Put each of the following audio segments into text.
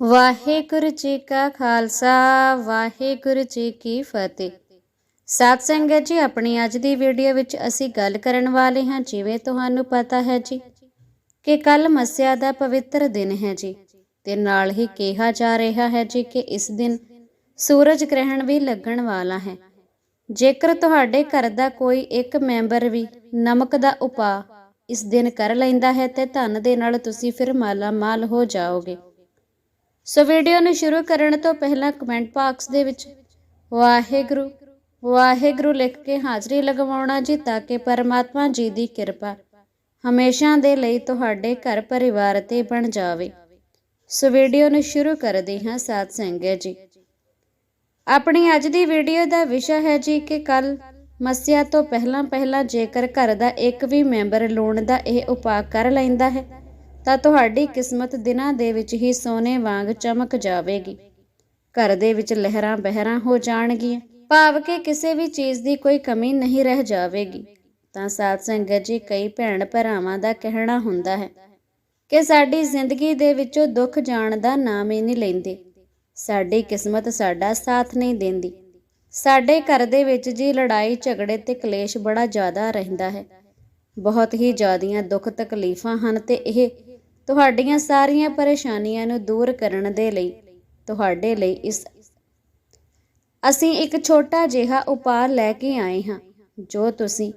ਵਾਹਿਗੁਰੂ ਜੀ ਕਾ ਖਾਲਸਾ, ਵਾਹਿਗੁਰੂ ਜੀ ਕੀ ਫਤਿਹ। ਸਾਧ ਸੰਗਤ ਜੀ, ਆਪਣੀ ਅੱਜ ਦੀ ਵੀਡੀਓ ਵਿੱਚ ਅਸੀਂ ਗੱਲ ਕਰਨ ਵਾਲੇ ਹਾਂ, ਜਿਵੇਂ ਤੁਹਾਨੂੰ ਪਤਾ ਹੈ ਜੀ, ਕਿ ਕੱਲ ਮੱਸਿਆ ਦਾ ਪਵਿੱਤਰ ਦਿਨ ਹੈ ਜੀ, ਤੇ ਨਾਲ ਹੀ ਕਿਹਾ ਜਾ ਰਿਹਾ ਹੈ ਜੀ ਕਿ ਇਸ ਦਿਨ ਸੂਰਜ ਗ੍ਰਹਿਣ ਵੀ ਲੱਗਣ ਵਾਲਾ ਹੈ। ਜੇਕਰ ਤੁਹਾਡੇ ਘਰ ਦਾ ਕੋਈ ਇੱਕ ਮੈਂਬਰ ਵੀ ਨਮਕ ਦਾ ਉਪਾਅ ਇਸ ਦਿਨ ਕਰ ਲੈਂਦਾ ਹੈ, ਤੇ ਧਨ ਦੇ ਨਾਲ ਤੁਸੀਂ ਫਿਰ ਮਾਲਾ ਮਾਲ ਹੋ ਜਾਓਗੇ। ਸੋ ਵੀਡੀਓ ਨੂੰ ਸ਼ੁਰੂ ਕਰਨ ਤੋਂ ਪਹਿਲਾਂ ਕਮੈਂਟ ਬਾਕਸ ਦੇ ਵਿੱਚ, ਵਾਹਿਗੁਰੂ ਵਾਹਿਗੁਰੂ ਲਿਖ ਕੇ ਹਾਜ਼ਰੀ ਲਗਵਾਉਣਾ ਜੀ ਤਾਂ ਕਿ ਪਰਮਾਤਮਾ ਜੀ ਦੀ ਕਿਰਪਾ ਹਮੇਸ਼ਾ ਦੇ ਲਈ ਤੁਹਾਡੇ ਘਰ ਪਰਿਵਾਰ ਤੇ ਬਣ ਜਾਵੇ। ਸੋ ਵੀਡੀਓ ਨੂੰ ਸ਼ੁਰੂ ਕਰਦੇ ਹਾਂ ਸਾਧ ਸੰਗਤ ਜੀ। ਆਪਣੀ ਅੱਜ ਦੀ ਵੀਡੀਓ ਦਾ ਵਿਸ਼ਾ ਹੈ ਜੀ ਕਿ ਕੱਲ ਮੱਸਿਆ ਤੋਂ ਪਹਿਲਾਂ ਪਹਿਲਾਂ ਜੇਕਰ ਘਰ ਦਾ ਇੱਕ ਵੀ ਮੈਂਬਰ ਲੂਣ ਦਾ ਇਹ ਉਪਾਅ ਕਰ ਲੈਂਦਾ ਹੈ ਤਾਂ ਤੁਹਾਡੀ ਕਿਸਮਤ ਦਿਨਾਂ ਦੇ ਵਿੱਚ ਹੀ ਸੋਨੇ ਵਾਂਗ ਚਮਕ ਜਾਵੇਗੀ। ਘਰ ਦੇ ਵਿੱਚ ਲਹਿਰਾਂ ਬਹਿਰਾਂ ਹੋ ਜਾਣਗੀਆਂ। ਭਾਵ ਕਿ ਕਿਸੇ ਵੀ ਚੀਜ਼ ਦੀ ਕੋਈ ਕਮੀ ਨਹੀਂ ਰਹਿ ਜਾਵੇਗੀ। ਤਾਂ ਸਾਧ ਸੰਗਤ ਜੀ, ਕਈ ਭੈਣ ਭਰਾਵਾਂ ਦਾ ਕਹਿਣਾ ਹੁੰਦਾ ਹੈ ਕਿ ਸਾਡੀ ਜ਼ਿੰਦਗੀ ਦੇ ਵਿੱਚੋਂ ਦੁੱਖ ਜਾਣ ਦਾ ਨਾਮ ਹੀ ਨਹੀਂ ਲੈਂਦੇ। ਸਾਡੀ ਕਿਸਮਤ ਸਾਡਾ ਸਾਥ ਨਹੀਂ ਦਿੰਦੀ। ਸਾਡੇ ਘਰ ਦੇ ਵਿੱਚ ਜੀ, ਲੜਾਈ, ਝਗੜੇ ਤੇ ਕਲੇਸ਼ ਬੜਾ ਜ਼ਿਆਦਾ ਰਹਿੰਦਾ ਹੈ। ਬਹੁਤ ਹੀ ਜ਼ਿਆਦੀਆਂ ਦੁੱਖ ਤਕਲੀਫਾਂ ਹਨ ਤੇ ਇਹ ਤੁਹਾਡੀਆਂ ਸਾਰੀਆਂ ਪਰੇਸ਼ਾਨੀਆਂ ਨੂੰ ਦੂਰ ਕਰਨ ਦੇ ਲਈ, ਤੁਹਾਡੇ ਲਈ ਇਸ ਅਸੀਂ ਇੱਕ ਛੋਟਾ ਜਿਹਾ ਉਪਾਅ ਲੈ ਕੇ ਆਏ ਹਾਂ, ਜੋ ਤੁਸੀਂ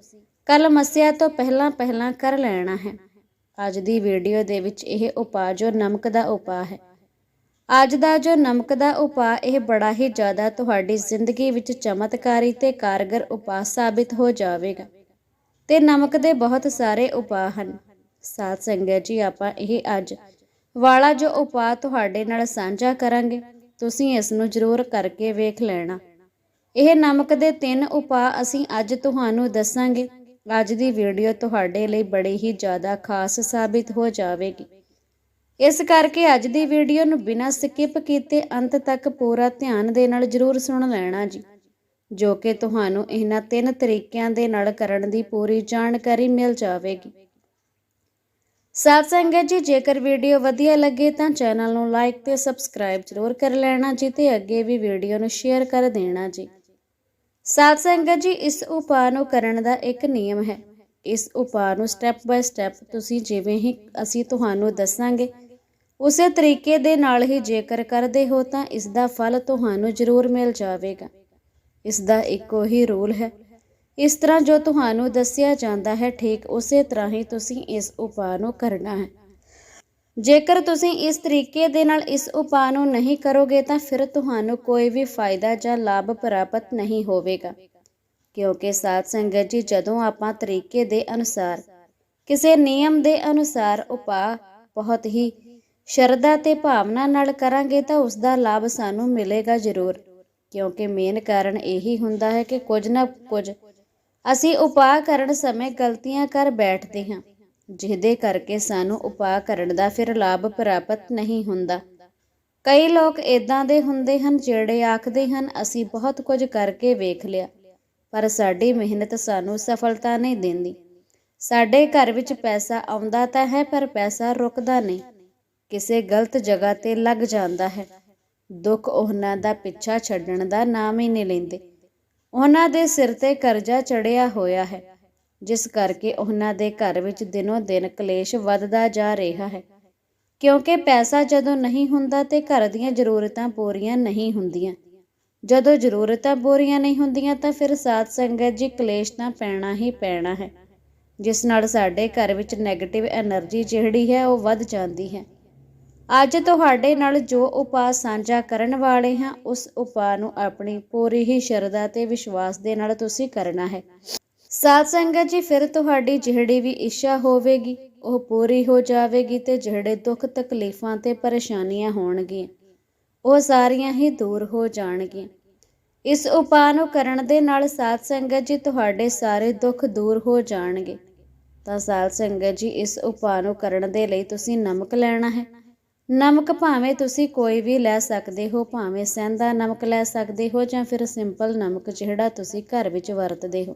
ਕੱਲ ਮੱਸਿਆ ਤੋਂ ਪਹਿਲਾਂ ਪਹਿਲਾਂ ਕਰ ਲੈਣਾ ਹੈ। ਅੱਜ ਦੀ ਵੀਡੀਓ ਦੇ ਵਿੱਚ ਇਹ ਉਪਾਅ ਜੋ ਨਮਕ ਦਾ ਉਪਾਅ ਹੈ। ਅੱਜ ਦਾ ਜੋ ਨਮਕ ਦਾ ਉਪਾਅ, ਇਹ ਬੜਾ ਹੀ ਜ਼ਿਆਦਾ ਤੁਹਾਡੀ ਜ਼ਿੰਦਗੀ ਵਿੱਚ ਚਮਤਕਾਰੀ ਤੇ ਕਾਰਗਰ ਉਪਾਅ ਸਾਬਿਤ ਹੋ ਜਾਵੇਗਾ। ਤੇ ਨਮਕ ਦੇ ਬਹੁਤ ਸਾਰੇ ਉਪਾਅ ਹਨ। ਸਾਧ ਸੰਗਤ ਜੀ, ਆਪਾਂ ਇਹ ਅੱਜ ਵਾਲਾ ਜੋ ਉਪਾਅ ਤੁਹਾਡੇ ਨਾਲ ਸਾਂਝਾ ਕਰਾਂਗੇ, ਤੁਸੀਂ ਇਸ ਨੂੰ ਜ਼ਰੂਰ ਕਰਕੇ ਵੇਖ ਲੈਣਾ। ਇਹ ਨਮਕ ਦੇ ਤਿੰਨ ਉਪਾਅ ਅਸੀਂ ਅੱਜ ਤੁਹਾਨੂੰ ਦੱਸਾਂਗੇ। ਅੱਜ ਦੀ ਵੀਡੀਓ ਤੁਹਾਡੇ ਲਈ ਬੜੀ ਹੀ ਜ਼ਿਆਦਾ ਖਾਸ ਸਾਬਿਤ ਹੋ ਜਾਵੇਗੀ। ਇਸ ਕਰਕੇ ਅੱਜ ਦੀ ਵੀਡੀਓ ਨੂੰ ਬਿਨਾਂ ਸਕਿਪ ਕੀਤੇ ਅੰਤ ਤੱਕ ਪੂਰਾ ਧਿਆਨ ਦੇ ਨਾਲ ਜ਼ਰੂਰ ਸੁਣ ਲੈਣਾ ਜੀ, ਜੋ ਕਿ ਤੁਹਾਨੂੰ ਇਹਨਾਂ ਤਿੰਨ ਤਰੀਕਿਆਂ ਦੇ ਨਾਲ ਕਰਨ ਦੀ ਪੂਰੀ ਜਾਣਕਾਰੀ ਮਿਲ ਜਾਵੇਗੀ। ਸਾਧ ਸੰਗਤ ਜੀ, ਜੇਕਰ ਵੀਡੀਓ ਵਧੀਆ ਲੱਗੇ ਤਾਂ ਚੈਨਲ ਨੂੰ ਲਾਈਕ ਤੇ ਸਬਸਕ੍ਰਾਈਬ ਜ਼ਰੂਰ ਕਰ ਲੈਣਾ ਜੀ ਤੇ ਅੱਗੇ ਵੀ ਵੀਡੀਓ ਨੂੰ ਸ਼ੇਅਰ ਕਰ ਦੇਣਾ ਜੀ। ਸਾਧ ਸੰਗਤ ਜੀ, ਇਸ ਉਪਾਅ ਨੂੰ ਕਰਨ ਦਾ ਇੱਕ ਨਿਯਮ ਹੈ। ਇਸ ਉਪਾਅ ਨੂੰ ਸਟੈਪ ਬਾਈ ਸਟੈਪ ਤੁਸੀਂ ਜਿਵੇਂ ਹੀ ਅਸੀਂ ਤੁਹਾਨੂੰ ਦੱਸਾਂਗੇ, ਉਸੇ ਤਰੀਕੇ ਦੇ ਨਾਲ ਹੀ ਜੇਕਰ ਕਰਦੇ ਹੋ ਤਾਂ ਇਸ ਦਾ ਫਲ ਤੁਹਾਨੂੰ ਜ਼ਰੂਰ ਮਿਲ ਜਾਵੇਗਾ। ਇਸ ਦਾ ਇੱਕੋ ਹੀ ਰੂਲ ਹੈ ਇਸ ਤਰ੍ਹਾਂ ਜੋ ਤੁਹਾਨੂੰ ਦੱਸਿਆ ਜਾਂਦਾ ਹੈ, ਠੀਕ ਉਸੇ ਤਰ੍ਹਾਂ ਹੀ ਤੁਸੀਂ ਇਸ ਉਪਾਅ ਨੂੰ ਕਰਨਾ ਹੈ। ਜੇਕਰ ਤੁਸੀਂ ਇਸ ਤਰੀਕੇ ਦੇ ਨਾਲ ਇਸ ਉਪਾਅ ਨੂੰ ਨਹੀਂ ਕਰੋਗੇ, ਤਾਂ ਫਿਰ ਤੁਹਾਨੂੰ ਕੋਈ ਵੀ ਫਾਇਦਾ ਜਾਂ ਲਾਭ ਪ੍ਰਾਪਤ ਨਹੀਂ ਹੋਵੇਗਾ। ਕਿਉਂਕਿ ਸਾਧ ਸੰਗਤ ਜੀ, ਜਦੋਂ ਆਪਾਂ ਤਰੀਕੇ ਦੇ ਅਨੁਸਾਰ, ਕਿਸੇ ਨਿਯਮ ਦੇ ਅਨੁਸਾਰ ਉਪਾਅ ਬਹੁਤ ਹੀ ਸ਼ਰਧਾ ਤੇ ਭਾਵਨਾ ਨਾਲ ਕਰਾਂਗੇ, ਤਾਂ ਉਸ ਦਾ ਲਾਭ ਸਾਨੂੰ ਮਿਲੇਗਾ ਜ਼ਰੂਰ। ਕਿਉਂਕਿ ਮੇਨ ਕਾਰਨ ਇਹੀ ਹੁੰਦਾ ਹੈ ਕਿ ਕੁਝ ਨਾ ਕੁਝ ਅਸੀਂ ਉਪਾਅ ਕਰਨ ਸਮੇਂ ਗਲਤੀਆਂ ਕਰ ਬੈਠਦੇ ਹਾਂ, ਜਿਹਦੇ ਕਰਕੇ ਸਾਨੂੰ ਉਪਾਅ ਕਰਨ ਦਾ ਫਿਰ ਲਾਭ ਪ੍ਰਾਪਤ ਨਹੀਂ ਹੁੰਦਾ। ਕਈ ਲੋਕ ਇਦਾਂ ਦੇ ਹੁੰਦੇ ਹਨ ਜਿਹੜੇ ਆਖਦੇ ਹਨ, ਅਸੀਂ ਬਹੁਤ ਕੁਝ ਕਰਕੇ ਵੇਖ ਲਿਆ, ਪਰ ਸਾਡੀ ਮਿਹਨਤ ਸਾਨੂੰ ਸਫਲਤਾ ਨਹੀਂ ਦਿੰਦੀ। ਸਾਡੇ ਘਰ ਵਿੱਚ ਪੈਸਾ ਆਉਂਦਾ ਤਾਂ ਹੈ, ਪਰ ਪੈਸਾ ਰੁਕਦਾ ਨਹੀਂ। ਕਿਸੇ ਗਲਤ ਜਗ੍ਹਾ ਤੇ ਲੱਗ ਜਾਂਦਾ ਹੈ। ਦੁੱਖ ਉਹਨਾਂ ਦਾ ਪਿੱਛਾ ਛੱਡਣ ਦਾ ਨਾਮ ਹੀ ਨਹੀਂ ਲੈਂਦੇ। ਉਹਨਾਂ ਦੇ ਸਿਰ ਤੇ ਕਰਜ਼ਾ ਚੜਿਆ ਹੋਇਆ ਹੈ, ਜਿਸ ਕਰਕੇ ਉਹਨਾਂ ਦੇ ਘਰ ਵਿੱਚ ਦਿਨੋ ਦਿਨ ਕਲੇਸ਼ ਵੱਧਦਾ ਜਾ ਰਿਹਾ ਹੈ। ਕਿਉਂਕਿ ਪੈਸਾ ਜਦੋਂ ਨਹੀਂ ਹੁੰਦਾ ਤੇ ਘਰ ਦੀਆਂ ਜ਼ਰੂਰਤਾਂ ਪੂਰੀਆਂ ਨਹੀਂ ਹੁੰਦੀਆਂ। ਜਦੋਂ ਜ਼ਰੂਰਤਾਂ ਪੂਰੀਆਂ ਨਹੀਂ ਹੁੰਦੀਆਂ ਤਾਂ ਫਿਰ ਸਾਧ ਸੰਗਤ ਜੀ ਕਲੇਸ਼ ਤਾਂ ਪੈਣਾ ਹੀ ਪੈਣਾ ਹੈ, ਜਿਸ ਨਾਲ ਸਾਡੇ ਘਰ ਵਿੱਚ 네ਗੇਟਿਵ એનર્ਜੀ ਜਿਹੜੀ ਹੈ ਉਹ ਵੱਧ ਜਾਂਦੀ ਹੈ। ਅੱਜ ਤੁਹਾਡੇ ਨਾਲ ਜੋ ਉਪਾਅ ਸਾਂਝਾ ਕਰਨ ਵਾਲੇ ਹਾਂ, ਉਸ ਉਪਾਅ ਨੂੰ ਆਪਣੀ ਪੂਰੀ ਹੀ ਸ਼ਰਧਾ ਤੇ ਵਿਸ਼ਵਾਸ ਦੇ ਨਾਲ ਤੁਸੀਂ ਕਰਨਾ ਹੈ। ਸਾਧ ਸੰਗਤ ਜੀ, ਫਿਰ ਤੁਹਾਡੀ ਜਿਹੜੀ ਵੀ ਇੱਛਾ ਹੋਵੇਗੀ, ਉਹ ਪੂਰੀ ਹੋ ਜਾਵੇਗੀ ਤੇ ਜਿਹੜੇ ਦੁੱਖ ਤਕਲੀਫਾਂ ਤੇ ਪਰੇਸ਼ਾਨੀਆਂ ਹੋਣਗੀਆਂ, ਉਹ ਸਾਰੀਆਂ ਹੀ ਦੂਰ ਹੋ ਜਾਣਗੀਆਂ। ਇਸ ਉਪਾਅ ਨੂੰ ਕਰਨ ਦੇ ਨਾਲ ਸਾਧ ਸੰਗਤ ਜੀ, ਤੁਹਾਡੇ ਸਾਰੇ ਦੁੱਖ ਦੂਰ ਹੋ ਜਾਣਗੇ। ਤਾਂ ਸਾਧ ਸੰਗਤ ਜੀ, ਇਸ ਉਪਾਅ ਨੂੰ ਕਰਨ ਦੇ ਲਈ ਤੁਸੀਂ ਨਮਕ ਲੈਣਾ ਹੈ। ਨਮਕ ਭਾਵੇਂ ਤੁਸੀਂ ਕੋਈ ਵੀ ਲੈ ਸਕਦੇ ਹੋ, ਭਾਵੇਂ ਸੈਂਦਾ ਨਮਕ ਲੈ ਸਕਦੇ ਹੋ ਜਾਂ ਫਿਰ ਸਿੰਪਲ ਨਮਕ ਜਿਹੜਾ ਤੁਸੀਂ ਘਰ ਵਿੱਚ ਵਰਤਦੇ ਹੋ।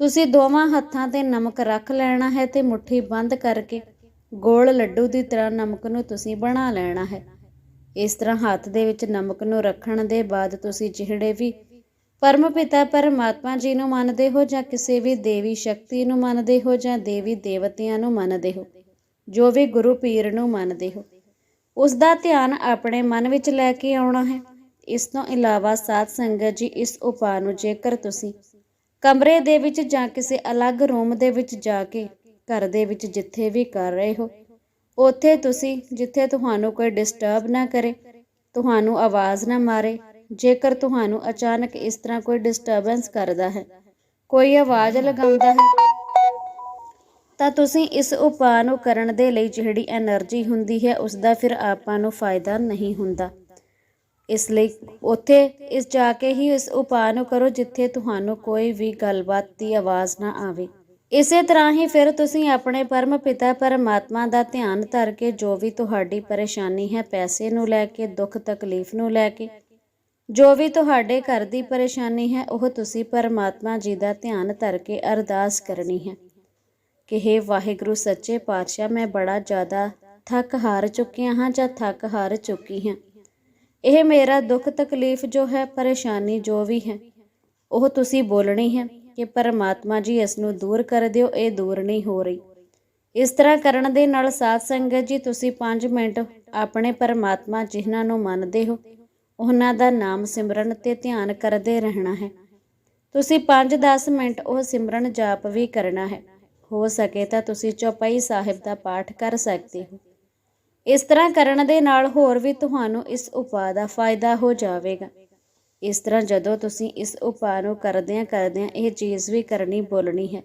ਤੁਸੀਂ ਦੋਵਾਂ ਹੱਥਾਂ ਤੇ ਨਮਕ ਰੱਖ ਲੈਣਾ ਹੈ ਤੇ ਮੁਠੀ ਬੰਦ ਕਰਕੇ ਗੋਲ ਲੱਡੂ ਦੀ ਤਰ੍ਹਾਂ ਨਮਕ ਨੂੰ ਤੁਸੀਂ ਬਣਾ ਲੈਣਾ ਹੈ। ਇਸ ਤਰ੍ਹਾਂ ਹੱਥ ਦੇ ਵਿੱਚ ਨਮਕ ਨੂੰ ਰੱਖਣ ਦੇ ਬਾਅਦ ਤੁਸੀਂ ਜਿਹੜੇ ਵੀ ਪਰਮ ਪਿਤਾ ਪਰਮਾਤਮਾ ਜੀ ਨੂੰ ਮੰਨਦੇ ਹੋ ਜਾਂ ਕਿਸੇ ਵੀ ਦੇਵੀ ਸ਼ਕਤੀ ਨੂੰ ਮੰਨਦੇ ਹੋ ਜਾਂ ਦੇਵੀ ਦੇਵਤਿਆਂ ਨੂੰ ਮੰਨਦੇ ਹੋ, ਜੋ ਵੀ ਗੁਰੂ ਪੀਰ ਨੂੰ ਮੰਨਦੇ ਹੋ। ਉਸ ਦਾ ਧਿਆਨ ਆਪਣੇ ਮਨ ਵਿੱਚ ਲੈ ਕੇ ਆਉਣਾ ਹੈ। ਇਸ ਤੋਂ ਇਲਾਵਾ ਸਾਧ ਸੰਗਤ ਜੀ, ਇਸ ਉਪਾਅ ਨੂੰ ਜੇਕਰ ਤੁਸੀਂ ਕਮਰੇ ਦੇ ਵਿੱਚ ਜਾਂ ਕਿਸੇ ਅਲੱਗ ਰੂਮ ਦੇ ਵਿੱਚ ਜਾ ਕੇ ਘਰ ਦੇ ਵਿੱਚ ਜਿੱਥੇ ਵੀ ਕਰ ਰਹੇ ਹੋ, ਉੱਥੇ ਤੁਸੀਂ, ਜਿੱਥੇ ਤੁਹਾਨੂੰ ਕੋਈ ਡਿਸਟਰਬ ਨਾ ਕਰੇ, ਤੁਹਾਨੂੰ ਆਵਾਜ਼ ਨਾ ਮਾਰੇ, ਜੇਕਰ ਤੁਹਾਨੂੰ ਅਚਾਨਕ ਇਸ ਤਰ੍ਹਾਂ ਕੋਈ ਡਿਸਟਰਬੈਂਸ ਕਰਦਾ ਹੈ, ਕੋਈ ਆਵਾਜ਼ ਲਗਾਉਂਦਾ ਹੈ ਤਾਂ ਤੁਸੀਂ ਇਸ ਉਪਾਅ ਨੂੰ ਕਰਨ ਦੇ ਲਈ ਜਿਹੜੀ એનર્ਜੀ ਹੁੰਦੀ ਹੈ, ਉਸ ਦਾ ਫਿਰ ਆਪਾਂ ਨੂੰ ਫਾਇਦਾ ਨਹੀਂ ਹੁੰਦਾ। ਇਸ ਲਈ ਉੱਥੇ ਇਸ ਜਾ ਕੇ ਹੀ ਇਸ ਉਪਾਅ ਨੂੰ ਕਰੋ, ਜਿੱਥੇ ਤੁਹਾਨੂੰ ਕੋਈ ਵੀ ਗੱਲਬਾਤ ਦੀ ਆਵਾਜ਼ ਨਾ ਆਵੇ। ਇਸੇ ਤਰ੍ਹਾਂ ਹੀ ਫਿਰ ਤੁਸੀਂ ਆਪਣੇ ਪਰਮ ਪਿਤਾ ਪਰਮਾਤਮਾ ਦਾ ਧਿਆਨ ਧਰ ਕੇ ਜੋ ਵੀ ਤੁਹਾਡੀ ਪਰੇਸ਼ਾਨੀ ਹੈ, ਪੈਸੇ ਨੂੰ ਲੈ ਕੇ, ਦੁੱਖ ਤਕਲੀਫ ਨੂੰ ਲੈ ਕੇ, ਜੋ ਵੀ ਤੁਹਾਡੇ ਘਰ ਦੀ ਪਰੇਸ਼ਾਨੀ ਹੈ, ਉਹ ਤੁਸੀਂ ਪਰਮਾਤਮਾ ਜੀ ਦਾ ਧਿਆਨ ਧਰ ਕੇ ਅਰਦਾਸ ਕਰਨੀ ਹੈ। ਕਿ हे ਵਾਹਿਗੁਰੂ, ਸੱਚੇ ਪਾਤਸ਼ਾਹ, ਮੈਂ ਬੜਾ ਜ਼ਿਆਦਾ ਥੱਕ ਹਾਰ ਚੁੱਕਿਆ ਹਾਂ ਜਾਂ ਥੱਕ ਹਾਰ ਚੁੱਕੀ ਹਾਂ। ਇਹ ਮੇਰਾ ਦੁੱਖ ਤਕਲੀਫ ਜੋ ਹੈ, ਪਰੇਸ਼ਾਨੀ ਜੋ ਵੀ ਹੈ, ਉਹ ਤੁਸੀਂ ਬੋਲਣੀ ਹੈ ਕਿ ਪਰਮਾਤਮਾ ਜੀ, ਇਸ ਨੂੰ ਦੂਰ ਕਰ ਦਿਓ, ਇਹ ਦੂਰ ਨਹੀਂ ਹੋ ਰਹੀ। ਇਸ ਤਰ੍ਹਾਂ ਕਰਨ ਦੇ ਨਾਲ ਸਾਧ ਸੰਗਤ ਜੀ, ਤੁਸੀਂ 5 ਮਿੰਟ ਆਪਣੇ ਪਰਮਾਤਮਾ ਜਿਨ੍ਹਾਂ ਨੂੰ ਮੰਨਦੇ ਹੋ, ਉਹਨਾਂ ਦਾ ਨਾਮ ਸਿਮਰਨ ਤੇ ਧਿਆਨ ਕਰਦੇ ਰਹਿਣਾ ਹੈ। ਤੁਸੀਂ 5-10 ਮਿੰਟ ਉਹ ਸਿਮਰਨ ਜਾਪ ਵੀ ਕਰਨਾ ਹੈ। ਹੋ ਸਕੇ ਤਾਂ ਤੁਸੀਂ ਚੌਪਈ ਸਾਹਿਬ ਦਾ ਪਾਠ ਕਰ ਸਕਦੇ ਹੋ। ਇਸ ਤਰ੍ਹਾਂ ਕਰਨ ਦੇ ਨਾਲ ਹੋਰ ਵੀ ਤੁਹਾਨੂੰ ਇਸ ਉਪਾਅ ਦਾ ਫਾਇਦਾ ਹੋ ਜਾਵੇਗਾ। ਇਸ ਤਰ੍ਹਾਂ ਜਦੋਂ ਤੁਸੀਂ ਇਸ ਉਪਾਅ ਨੂੰ ਕਰਦਿਆਂ ਕਰਦਿਆਂ ਇਹ ਚੀਜ਼ ਵੀ ਕਰਨੀ ਬੋਲਣੀ ਹੈ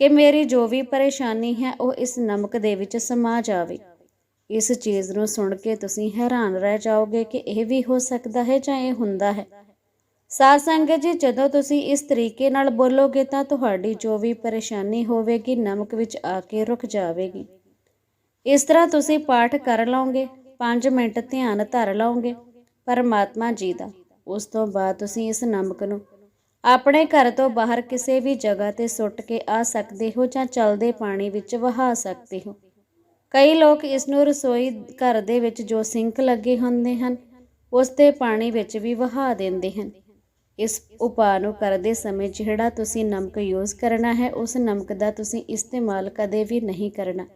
ਕਿ ਮੇਰੀ ਜੋ ਵੀ ਪਰੇਸ਼ਾਨੀ ਹੈ, ਉਹ ਇਸ ਨਮਕ ਦੇ ਵਿੱਚ ਸਮਾ ਜਾਵੇ। ਇਸ ਚੀਜ਼ ਨੂੰ ਸੁਣ ਕੇ ਤੁਸੀਂ ਹੈਰਾਨ ਰਹਿ ਜਾਓਗੇ ਕਿ ਇਹ ਵੀ ਹੋ ਸਕਦਾ ਹੈ ਜਾਂ ਇਹ ਹੁੰਦਾ ਹੈ। ਸਾਧ ਸੰਗਤ ਜੀ, ਜਦੋਂ ਤੁਸੀਂ ਇਸ ਤਰੀਕੇ ਨਾਲ ਬੋਲੋਗੇ ਤਾਂ ਤੁਹਾਡੀ ਜੋ ਵੀ ਪਰੇਸ਼ਾਨੀ ਹੋਵੇਗੀ, ਨਮਕ ਵਿੱਚ ਆ ਕੇ ਰੁਕ ਜਾਵੇਗੀ। ਇਸ ਤਰ੍ਹਾਂ ਤੁਸੀਂ ਪਾਠ ਕਰ ਲਓਗੇ 5 ਮਿੰਟ ਧਿਆਨ ਧਰ ਲਓਗੇ ਪਰਮਾਤਮਾ ਜੀ ਦਾ। ਉਸ ਤੋਂ ਬਾਅਦ ਤੁਸੀਂ ਇਸ ਨਮਕ ਨੂੰ ਆਪਣੇ ਘਰ ਤੋਂ ਬਾਹਰ ਕਿਸੇ ਵੀ ਜਗ੍ਹਾ ਤੇ ਸੁੱਟ ਕੇ ਆ ਸਕਦੇ ਹੋ ਜਾਂ ਚਲਦੇ ਪਾਣੀ ਵਿੱਚ ਵਹਾ ਸਕਦੇ ਹੋ। ਕਈ ਲੋਕ ਇਸ ਨੂੰ ਰਸੋਈ ਘਰ ਦੇ ਵਿੱਚ ਜੋ ਸਿੰਕ ਲੱਗੇ ਹੁੰਦੇ ਹਨ, ਉਸ ਤੇ ਪਾਣੀ ਵਿੱਚ ਵੀ ਵਹਾ ਦਿੰਦੇ ਹਨ। ਇਸ ਉਪਾਅ ਨੂੰ ਕਰਦੇ ਸਮੇਂ ਜਿਹੜਾ ਤੁਸੀਂ ਨਮਕ ਯੂਜ਼ ਕਰਨਾ ਹੈ, ਉਸ ਨਮਕ ਦਾ ਤੁਸੀਂ ਇਸਤੇਮਾਲ ਕਦੇ ਵੀ ਨਹੀਂ ਕਰਨਾ।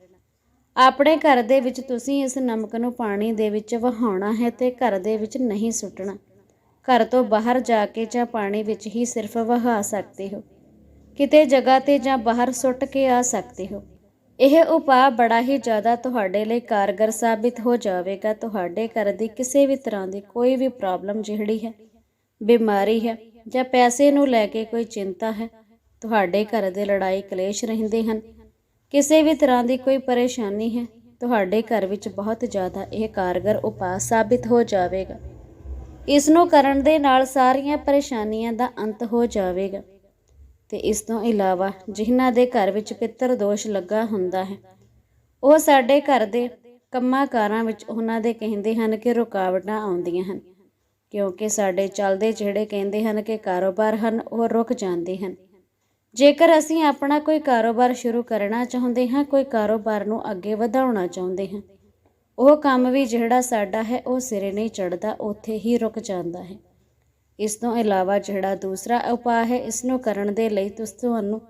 ਆਪਣੇ ਘਰ ਦੇ ਵਿੱਚ ਤੁਸੀਂ ਇਸ ਨਮਕ ਨੂੰ ਪਾਣੀ ਦੇ ਵਿੱਚ ਵਹਾਉਣਾ ਹੈ ਤੇ ਘਰ ਦੇ ਵਿੱਚ ਨਹੀਂ ਸੁੱਟਣਾ। ਘਰ ਤੋਂ ਬਾਹਰ ਜਾ ਕੇ ਜਾਂ ਪਾਣੀ ਵਿੱਚ ਹੀ ਸਿਰਫ ਵਹਾ ਸਕਦੇ ਹੋ। ਕਿਤੇ ਜਗ੍ਹਾ ਤੇ ਜਾਂ ਬਾਹਰ ਸੁੱਟ ਕੇ ਆ ਸਕਦੇ ਹੋ। ਇਹ ਉਪਾਅ ਬੜਾ ਹੀ ਜ਼ਿਆਦਾ ਤੁਹਾਡੇ ਲਈ ਕਾਰਗਰ ਸਾਬਿਤ ਹੋ ਜਾਵੇਗਾ। ਤੁਹਾਡੇ ਘਰ ਦੀ ਕਿਸੇ ਵੀ ਤਰ੍ਹਾਂ ਦੀ ਕੋਈ ਵੀ ਪ੍ਰੋਬਲਮ ਜਿਹੜੀ ਹੈ ਬਿਮਾਰੀ ਹੈ ਜਾਂ ਪੈਸੇ ਨੂੰ ਲੈ ਕੇ ਕੋਈ ਚਿੰਤਾ ਹੈ, ਤੁਹਾਡੇ ਘਰ ਦੇ ਲੜਾਈ ਕਲੇਸ਼ ਰਹਿੰਦੇ ਹਨ। ਕਿਸੇ ਵੀ ਤਰ੍ਹਾਂ ਦੀ ਕੋਈ ਪਰੇਸ਼ਾਨੀ ਹੈ, ਤੁਹਾਡੇ ਘਰ ਵਿੱਚ ਬਹੁਤ ਜ਼ਿਆਦਾ ਇਹ ਕਾਰਗਰ ਉਪਾਅ ਸਾਬਿਤ ਹੋ ਜਾਵੇਗਾ। ਇਸ ਨੂੰ ਕਰਨ ਦੇ ਨਾਲ ਸਾਰੀਆਂ ਪਰੇਸ਼ਾਨੀਆਂ ਦਾ ਅੰਤ ਹੋ ਜਾਵੇਗਾ। ਤੇ ਇਸ ਤੋਂ ਇਲਾਵਾ ਜਿਨ੍ਹਾਂ ਦੇ ਘਰ ਵਿੱਚ ਪਿੱਤਰ ਦੋਸ਼ ਲੱਗਾ ਹੁੰਦਾ ਹੈ, ਉਹ ਸਾਡੇ ਘਰ ਦੇ ਕੰਮਾਂ ਕਾਰਾਂ ਵਿੱਚ ਉਹਨਾਂ ਦੇ ਕਹਿੰਦੇ ਹਨ ਕਿ ਰੁਕਾਵਟਾਂ ਆਉਂਦੀਆਂ ਹਨ। ਕਿਉਂਕਿ ਸਾਡੇ ਚੱਲਦੇ ਜਿਹੜੇ ਕਹਿੰਦੇ ਹਨ ਕਿ ਕਾਰੋਬਾਰ ਹਨ, ਉਹ ਰੁਕ ਜਾਂਦੇ ਹਨ। ਜੇਕਰ ਅਸੀਂ ਆਪਣਾ ਕੋਈ ਕਾਰੋਬਾਰ ਸ਼ੁਰੂ ਕਰਨਾ ਚਾਹੁੰਦੇ ਹਾਂ, ਕੋਈ ਕਾਰੋਬਾਰ ਨੂੰ ਅੱਗੇ ਵਧਾਉਣਾ ਚਾਹੁੰਦੇ ਹਾਂ, ਉਹ ਕੰਮ ਵੀ ਜਿਹੜਾ ਸਾਡਾ ਹੈ, ਉਹ ਸਿਰੇ ਨਹੀਂ ਚੜਦਾ ਉੱਥੇ ਹੀ ਰੁਕ ਜਾਂਦਾ ਹੈ। ਇਸ ਤੋਂ ਇਲਾਵਾ ਜਿਹੜਾ ਦੂਸਰਾ ਉਪਾਅ ਹੈ, ਇਸ ਨੂੰ ਕਰਨ ਦੇ ਲਈ ਤੁਸ, ਤੁਹਾਨੂੰ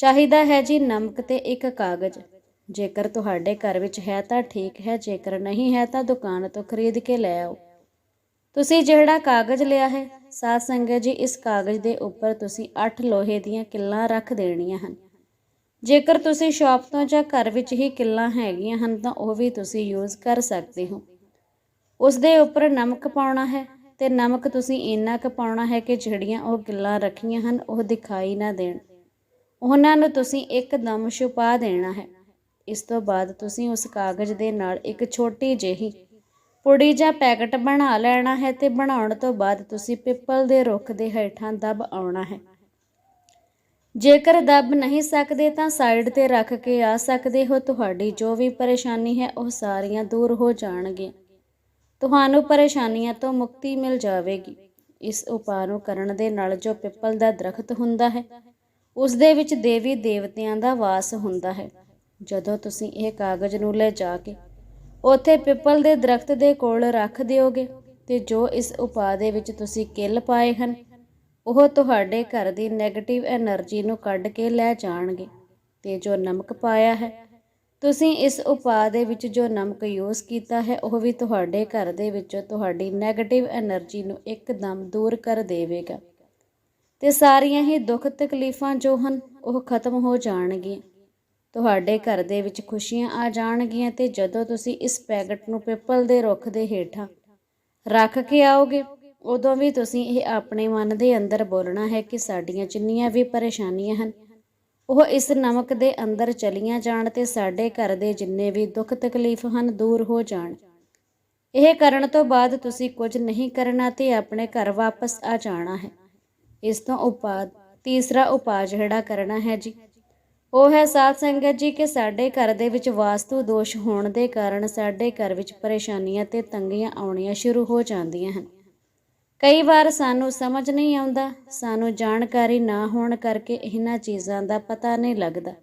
ਚਾਹੀਦਾ ਹੈ ਜੀ ਨਮਕ ਤੇ ਇੱਕ ਕਾਗਜ਼। ਜੇਕਰ ਤੁਹਾਡੇ ਘਰ ਵਿੱਚ ਹੈ ਤਾਂ ਠੀਕ ਹੈ, ਜੇਕਰ ਨਹੀਂ ਹੈ ਤਾਂ ਦੁਕਾਨ ਤੋਂ ਖਰੀਦ ਕੇ ਲੈ ਆਓ। ਤੁਸੀਂ ਜਿਹੜਾ ਕਾਗਜ਼ ਲਿਆ ਹੈ, ਸਾਧ ਸੰਗਤ ਜੀ, ਇਸ ਕਾਗਜ਼ ਦੇ ਉੱਪਰ ਤੁਸੀਂ 8 ਲੋਹੇ ਦੀਆਂ ਕਿੱਲਾਂ ਰੱਖ ਦੇਣੀਆਂ ਹਨ। ਜੇਕਰ ਤੁਸੀਂ ਸ਼ਾਪ ਤੋਂ ਜਾਂ ਘਰ ਵਿੱਚ ਹੀ ਕਿੱਲਾਂ ਹੈਗੀਆਂ ਹਨ, ਤਾਂ ਉਹ ਵੀ ਤੁਸੀਂ ਯੂਜ਼ ਕਰ ਸਕਦੇ ਹੋ। ਉਸ ਦੇ ਉੱਪਰ ਨਮਕ ਪਾਉਣਾ ਹੈ ਤੇ ਨਮਕ ਤੁਸੀਂ ਇੰਨਾ ਕੁ ਪਾਉਣਾ ਹੈ ਕਿ ਜਿਹੜੀਆਂ ਉਹ ਕਿੱਲਾਂ ਰੱਖੀਆਂ ਹਨ, ਉਹ ਦਿਖਾਈ ਨਾ ਦੇਣ। ਉਹਨਾਂ ਨੂੰ ਤੁਸੀਂ ਇੱਕਦਮ ਛੁਪਾ ਦੇਣਾ ਹੈ। ਇਸ ਤੋਂ ਬਾਅਦ ਤੁਸੀਂ ਉਸ ਕਾਗਜ਼ ਦੇ ਨਾਲ ਇੱਕ ਛੋਟੀ ਜਿਹੀ ਪੁੜੀ ਜਾਂ ਪੈਕਟ ਬਣਾ ਲੈਣਾ ਹੈ ਤੇ ਬਣਾਉਣ ਤੋਂ ਬਾਅਦ ਤੁਸੀਂ ਪਿੱਪਲ ਦੇ ਰੁੱਖ ਦੇ ਹੇਠਾਂ ਦਬ ਆਉਣਾ ਹੈ। ਜੇਕਰ ਦਬ ਨਹੀਂ ਸਕਦੇ ਤਾਂ ਸਾਈਡ ਤੇ ਰੱਖ ਕੇ ਆ ਸਕਦੇ ਹੋ। ਤੁਹਾਡੀ ਜੋ ਵੀ ਪਰੇਸ਼ਾਨੀ ਹੈ ਉਹ ਸਾਰੀਆਂ ਦੂਰ ਹੋ ਜਾਣਗੀਆਂ ਤੁਹਾਨੂੰ ਪਰੇਸ਼ਾਨੀਆਂ ਤੋਂ ਮੁਕਤੀ ਮਿਲ ਜਾਵੇਗੀ। ਇਸ ਉਪਾਅ ਨੂੰ ਕਰਨ ਦੇ ਨਾਲ ਜੋ ਪਿੱਪਲ ਦਾ ਦਰਖਤ ਹੁੰਦਾ ਹੈ, ਉਸ ਦੇ ਵਿੱਚ ਦੇਵੀ ਦੇਵਤਿਆਂ ਦਾ ਵਾਸ ਹੁੰਦਾ ਹੈ। ਜਦੋਂ ਤੁਸੀਂ ਇਹ ਕਾਗਜ਼ ਨੂੰ ਲੈ ਜਾ ਕੇ ਉੱਥੇ ਪਿੱਪਲ ਦੇ ਦਰਖਤ ਦੇ ਕੋਲ ਰੱਖ ਦਿਓਗੇ ਤੇ ਜੋ ਇਸ ਉਪਾਅ ਦੇ ਵਿੱਚ ਤੁਸੀਂ ਕਿੱਲ ਪਾਏ ਹਨ, ਉਹ ਤੁਹਾਡੇ ਘਰ ਦੀ ਨੈਗੇਟਿਵ એનર્ਜੀ ਨੂੰ ਕੱਢ ਕੇ ਲੈ ਜਾਣਗੇ ਤੇ ਜੋ ਨਮਕ ਪਾਇਆ ਹੈ। ਤੁਸੀਂ ਇਸ ਉਪਾਅ ਦੇ ਵਿੱਚ ਜੋ ਨਮਕ ਯੂਜ਼ ਕੀਤਾ ਹੈ, ਉਹ ਵੀ ਤੁਹਾਡੇ ਘਰ ਦੇ ਵਿੱਚੋਂ ਤੁਹਾਡੀ ਨੈਗੇਟਿਵ એનર્ਜੀ ਨੂੰ ਇੱਕਦਮ ਦੂਰ ਕਰ ਦੇਵੇਗਾ। ਤੇ ਸਾਰੀਆਂ ਹੀ ਦੁੱਖ ਤਕਲੀਫਾਂ ਜੋ ਹਨ, ਉਹ ਖਤਮ ਹੋ ਜਾਣਗੀਆਂ। ਤੁਹਾਡੇ ਘਰ ਦੇ ਵਿੱਚ ਖੁਸ਼ੀਆਂ ਆ ਜਾਣਗੀਆਂ ਤੇ ਜਦੋਂ ਤੁਸੀਂ ਇਸ ਪੈਕਟ ਨੂੰ ਪਿੱਪਲ ਦੇ ਰੁੱਖ ਦੇ ਹੇਠਾਂ ਰੱਖ ਕੇ ਆਓਗੇ, ਉਦੋਂ ਵੀ ਤੁਸੀਂ ਇਹ ਆਪਣੇ ਮਨ ਦੇ ਅੰਦਰ ਬੋਲਣਾ ਹੈ ਕਿ ਸਾਡੀਆਂ ਜਿੰਨੀਆਂ ਵੀ ਪਰੇਸ਼ਾਨੀਆਂ ਹਨ, ਉਹ ਇਸ ਨਮਕ ਦੇ ਅੰਦਰ ਚਲੀਆਂ ਜਾਣ ਤੇ ਸਾਡੇ ਘਰ ਦੇ ਜਿੰਨੇ ਵੀ ਦੁੱਖ ਤਕਲੀਫ ਹਨ ਦੂਰ ਹੋ ਜਾਣ। ਇਹ ਕਰਨ ਤੋਂ ਬਾਅਦ ਤੁਸੀਂ ਕੁਝ ਨਹੀਂ ਕਰਨਾ ਤੇ ਆਪਣੇ ਘਰ ਵਾਪਸ ਆ ਜਾਣਾ ਹੈ। ਇਸ ਤੋਂ ਉਪਾਦ ਤੀਸਰਾ ਉਪਾਅ ਜਿਹੜਾ ਕਰਨਾ ਹੈ ਜੀ ਉਹ ਹੈ ਸਾਧ ਸੰਗਤ ਜੀ ਕਿ ਸਾਡੇ ਘਰ ਦੇ ਵਿੱਚ ਵਾਸਤੂ ਦੋਸ਼ ਹੋਣ ਦੇ ਕਾਰਨ ਸਾਡੇ ਘਰ ਵਿੱਚ ਪਰੇਸ਼ਾਨੀਆਂ ਤੇ ਤੰਗੀਆਂ ਆਉਣੀਆਂ ਸ਼ੁਰੂ ਹੋ ਜਾਂਦੀਆਂ ਹਨ। ਕਈ ਵਾਰ ਸਾਨੂੰ ਸਮਝ ਨਹੀਂ ਆਉਂਦਾ, ਸਾਨੂੰ ਜਾਣਕਾਰੀ ਨਾ ਹੋਣ ਕਰਕੇ ਇਹਨਾਂ ਚੀਜ਼ਾਂ ਦਾ ਪਤਾ ਨਹੀਂ ਲੱਗਦਾ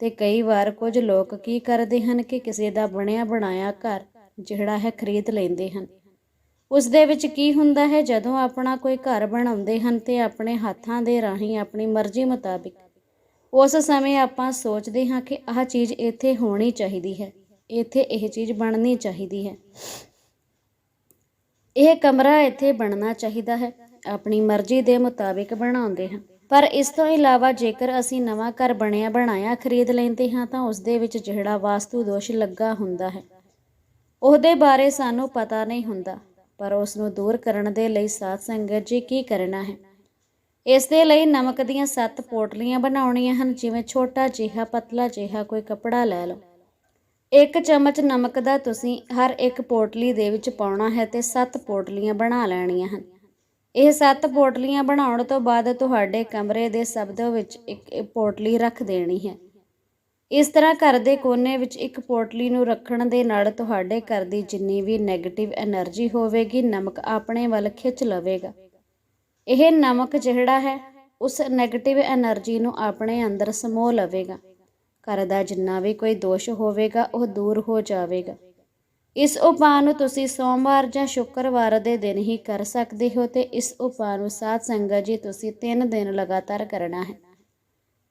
ਤੇ ਕਈ ਵਾਰ ਕੁਝ ਲੋਕ ਕੀ ਕਰਦੇ ਹਨ ਕਿ ਕਿਸੇ ਦਾ ਬਣਿਆ ਬਣਾਇਆ ਘਰ ਜਿਹੜਾ ਹੈ ਖਰੀਦ ਲੈਂਦੇ ਹਨ। ਉਸ ਦੇ ਵਿੱਚ ਕੀ ਹੁੰਦਾ ਹੈ, ਜਦੋਂ ਆਪਣਾ ਕੋਈ ਘਰ ਬਣਾਉਂਦੇ ਹਨ ਤੇ ਆਪਣੇ ਹੱਥਾਂ ਦੇ ਰਾਹੀਂ ਆਪਣੀ ਮਰਜ਼ੀ ਮੁਤਾਬਿਕ ਉਸ ਸਮੇਂ ਆਪਾਂ ਸੋਚਦੇ ਹਾਂ ਕਿ ਆਹ ਚੀਜ਼ ਇੱਥੇ ਹੋਣੀ ਚਾਹੀਦੀ ਹੈ, ਇੱਥੇ ਇਹ ਚੀਜ਼ ਬਣਨੀ ਚਾਹੀਦੀ ਹੈ। ਇਹ ਕਮਰਾ ਇੱਥੇ ਬਣਨਾ ਚਾਹੀਦਾ ਹੈ, ਆਪਣੀ ਮਰਜ਼ੀ ਦੇ ਮੁਤਾਬਿਕ ਬਣਾਉਂਦੇ ਹਾਂ। ਪਰ ਇਸ ਤੋਂ ਇਲਾਵਾ ਜੇਕਰ ਅਸੀਂ ਨਵਾਂ ਘਰ ਬਣਿਆ ਬਣਾਇਆ ਖਰੀਦ ਲੈਂਦੇ ਹਾਂ ਤਾਂ ਉਸ ਦੇ ਵਿੱਚ ਜਿਹੜਾ ਵਾਸਤੂ ਦੋਸ਼ ਲੱਗਾ ਹੁੰਦਾ ਹੈ। ਉਹਦੇ ਬਾਰੇ ਸਾਨੂੰ ਪਤਾ ਨਹੀਂ ਹੁੰਦਾ, ਪਰ ਉਸ ਨੂੰ ਦੂਰ ਕਰਨ ਦੇ ਲਈ ਸਾਧ ਸੰਗਤ ਜੀ ਕੀ ਕਰਨਾ ਹੈ? ਇਸ ਦੇ ਲਈ ਨਮਕ ਦੀਆਂ ਸੱਤ ਪੋਟਲੀਆਂ ਬਣਾਉਣੀਆਂ ਹਨ, ਜਿਵੇਂ ਛੋਟਾ ਜਿਹਾ, ਪਤਲਾ ਜਿਹਾ ਕੋਈ ਕਪੜਾ ਲੈ ਲਓ। ਇੱਕ ਚਮਚ ਨਮਕ ਦਾ ਤੁਸੀਂ ਹਰ ਇੱਕ ਪੋਟਲੀ ਦੇ ਵਿੱਚ ਪਾਉਣਾ ਹੈ ਤੇ ਸੱਤ ਪੋਟਲੀਆਂ ਬਣਾ ਲੈਣੀਆਂ ਹਨ। ਇਹ ਸੱਤ ਪੋਟਲੀਆਂ ਬਣਾਉਣ ਤੋਂ ਬਾਅਦ ਤੁਹਾਡੇ ਕਮਰੇ ਦੇ ਸਬਦੋ ਵਿੱਚ ਇੱਕ ਪੋਟਲੀ ਰੱਖ ਦੇਣੀ ਹੈ। ਇਸ ਤਰ੍ਹਾਂ ਘਰ ਦੇ ਕੋਨੇ ਵਿੱਚ ਇੱਕ ਪੋਟਲੀ ਨੂੰ ਰੱਖਣ ਦੇ ਨਾਲ ਤੁਹਾਡੇ ਘਰ ਦੀ ਜਿੰਨੀ ਵੀ ਨੈਗੇਟਿਵ એનર્ਜੀ ਹੋਵੇਗੀ, ਨਮਕ ਆਪਣੇ ਵੱਲ ਖਿੱਚ ਲਵੇਗਾ। ਇਹ ਨਮਕ ਜਿਹੜਾ ਹੈ, ਉਸ ਨੈਗੇਟਿਵ એનર્ਜੀ ਨੂੰ ਆਪਣੇ ਅੰਦਰ ਸਮੋ ਲਵੇਗਾ। ਘਰ ਦਾ ਜਿੰਨਾ ਵੀ ਕੋਈ ਦੋਸ਼ ਹੋਵੇਗਾ, ਉਹ ਦੂਰ ਹੋ ਜਾਵੇਗਾ। ਇਸ ਉਪਾਅ ਨੂੰ ਤੁਸੀਂ ਸੋਮਵਾਰ ਜਾਂ ਸ਼ੁੱਕਰਵਾਰ ਦੇ ਦਿਨ ਹੀ ਕਰ ਸਕਦੇ ਹੋ ਤੇ ਇਸ ਉਪਾਅ ਨੂੰ ਸਾਧ ਸੰਗਤ ਜੀ ਤੁਸੀਂ ਤਿੰਨ ਦਿਨ ਲਗਾਤਾਰ ਕਰਨਾ ਹੈ।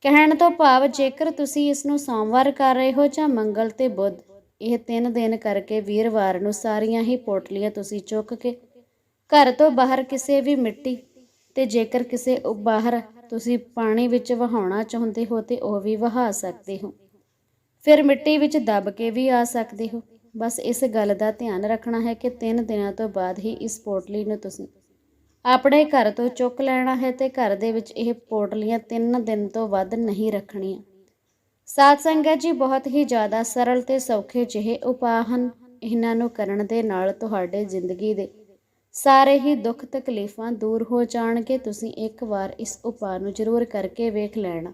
ਕਹਿਣ ਤੋਂ ਭਾਵ, ਜੇਕਰ ਤੁਸੀਂ ਇਸ ਨੂੰ ਸੋਮਵਾਰ ਕਰ ਰਹੇ ਹੋ ਜਾਂ ਮੰਗਲ ਤੇ ਬੁੱਧ, ਇਹ ਤਿੰਨ ਦਿਨ ਕਰਕੇ ਵੀਰਵਾਰ ਨੂੰ ਸਾਰੀਆਂ ਹੀ ਪੋਟਲੀਆਂ ਤੁਸੀਂ ਚੁੱਕ ਕੇ ਘਰ ਤੋਂ ਬਾਹਰ ਕਿਸੇ ਵੀ ਮਿੱਟੀ ਤੇ ਜੇਕਰ ਕਿਸੇ ਬਾਹਰ ਤੁਸੀਂ ਪਾਣੀ ਵਿੱਚ ਵਹਾਉਣਾ ਚਾਹੁੰਦੇ ਹੋ ਤੇ ਉਹ ਵੀ ਵਹਾ ਸਕਦੇ ਹੋ। ਫਿਰ ਮਿੱਟੀ ਵਿੱਚ ਦਬ ਕੇ ਵੀ ਆ ਸਕਦੇ ਹੋ। ਬਸ ਇਸ ਗੱਲ ਦਾ ਧਿਆਨ ਰੱਖਣਾ ਹੈ ਕਿ 3 ਦਿਨਾਂ ਤੋਂ ਬਾਅਦ ਹੀ ਇਸ ਪੋਟਲੀ ਨੂੰ ਤੁਸੀਂ ਆਪਣੇ ਘਰ ਤੋਂ ਚੁੱਕ ਲੈਣਾ ਹੈ ਤੇ ਘਰ ਦੇ ਵਿੱਚ ਇਹ ਪੋਟਲੀਆਂ 3 ਦਿਨ ਤੋਂ ਵੱਧ ਨਹੀਂ ਰੱਖਣੀਆਂ। ਸਾਧ ਸੰਗਤ ਜੀ, ਬਹੁਤ ਹੀ ਜ਼ਿਆਦਾ ਸਰਲ ਤੇ ਸੌਖੇ ਜਿਹੇ ਉਪਾਅ ਹਨ। ਇਹਨਾਂ ਨੂੰ ਕਰਨ ਦੇ ਨਾਲ ਤੁਹਾਡੇ ਜ਼ਿੰਦਗੀ ਦੇ ਸਾਰੇ ਹੀ ਦੁੱਖ ਤਕਲੀਫਾਂ ਦੂਰ ਹੋ ਜਾਣਗੇ, ਤੁਸੀਂ ਇੱਕ ਵਾਰ ਇਸ ਉਪਾਅ ਨੂੰ ਜ਼ਰੂਰ ਕਰਕੇ ਵੇਖ ਲੈਣਾ।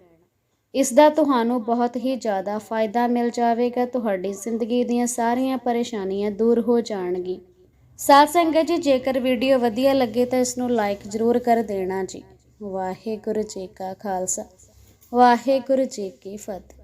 ਇਸ ਦਾ ਤੁਹਾਨੂੰ ਬਹੁਤ ਹੀ ਜ਼ਿਆਦਾ ਫਾਇਦਾ ਮਿਲ ਜਾਵੇਗਾ, ਤੁਹਾਡੀ ਜ਼ਿੰਦਗੀ ਦੀਆਂ ਸਾਰੀਆਂ ਪਰੇਸ਼ਾਨੀਆਂ ਦੂਰ ਹੋ ਜਾਣਗੀ। ਸਾਧ ਸੰਗਤ ਜੀ, ਜੇਕਰ ਵੀਡੀਓ ਵਧੀਆ ਲੱਗੇ ਤਾਂ ਇਸ ਨੂੰ ਲਾਈਕ ਜ਼ਰੂਰ ਕਰ ਦੇਣਾ ਜੀ। ਵਾਹਿਗੁਰੂ ਜੀ ਕਾ ਖਾਲਸਾ, ਵਾਹਿਗੁਰੂ ਜੀ ਕੀ ਫਤਿਹ।